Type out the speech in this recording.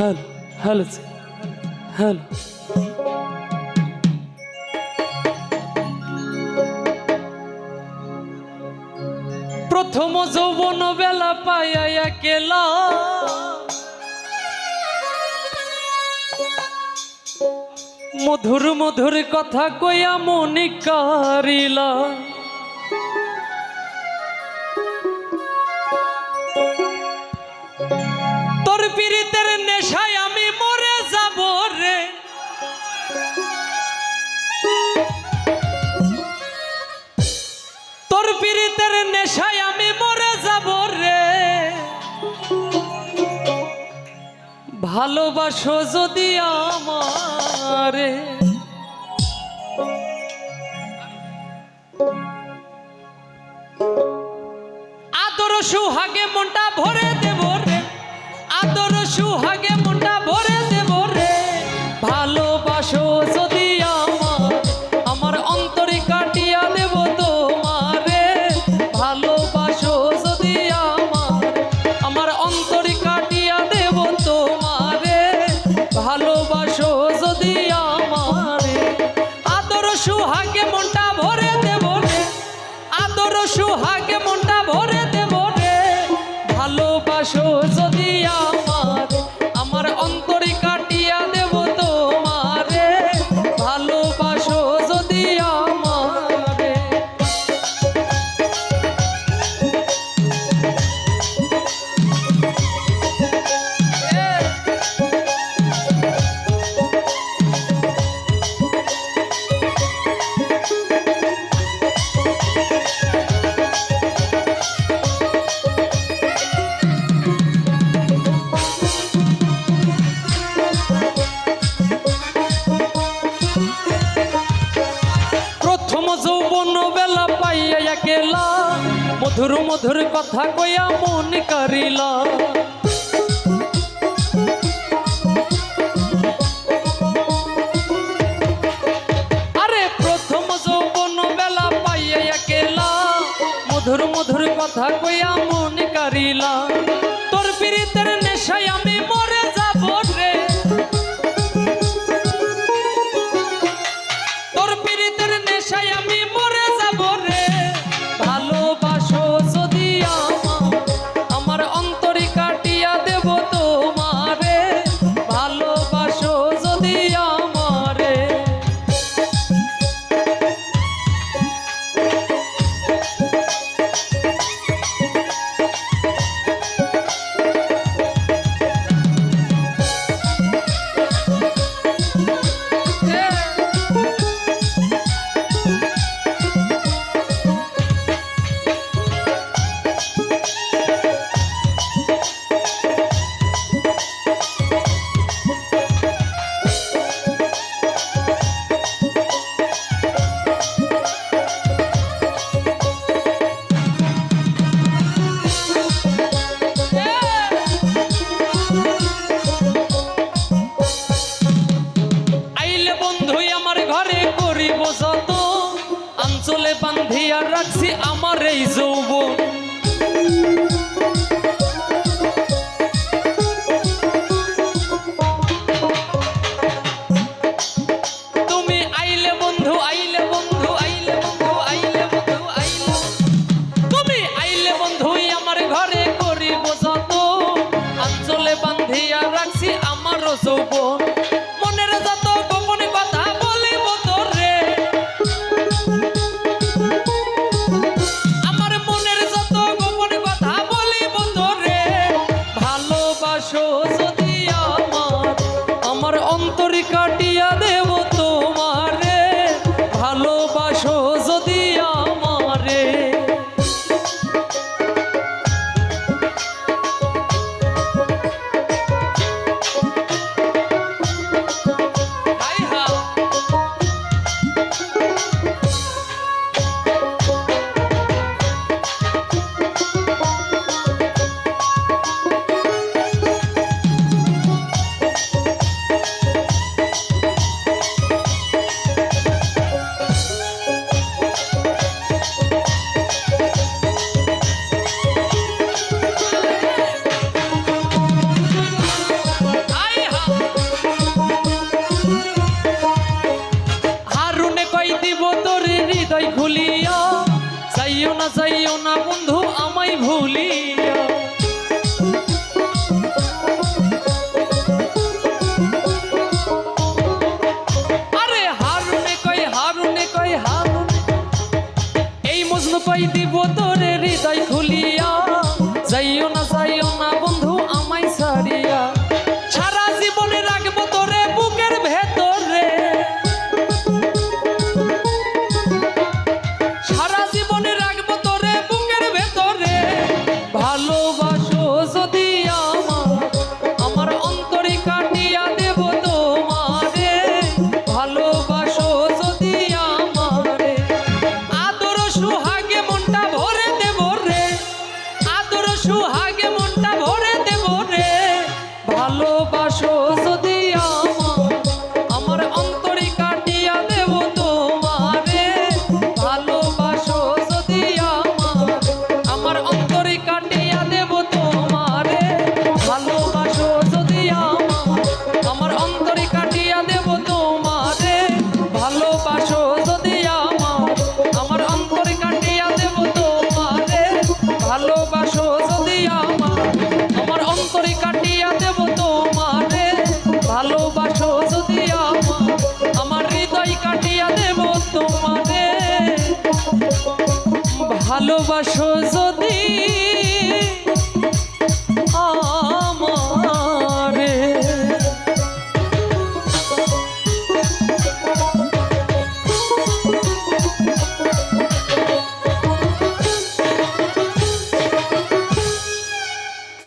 Hello hello hello প্রথম যৌবন বেলা পাইয়া কেলা মধুর মধুর কথা কইয়া মনি কারিলা পীড়িতের নেশায় আমি মরে যাব রে। ভালোবাসো যদি আমারে। আদর সুহাগে মনটা ভরে দেব রে। আদর সুহাগে আদর সুহাগে কথা কইয়া মন করিল আরে প্রথম যৌবন বেলা পাইয়া গেলা মধুর মধুর কথা কইয়া মন করিল তোর পীড়িতের নেশায় আমি যৌবন মনের যত গোপন কথা বলিব তোরে। আমার মনের যত গোপন কথা বলিব তোরে। ভালোবাসো যদি আমার আমার অন্তরে কাটিয়া দেব তোমারে। ভালোবাসো না যাইও না বন্ধু আমায় ভুলিয়া আদর সুহাগে ভালোবাসো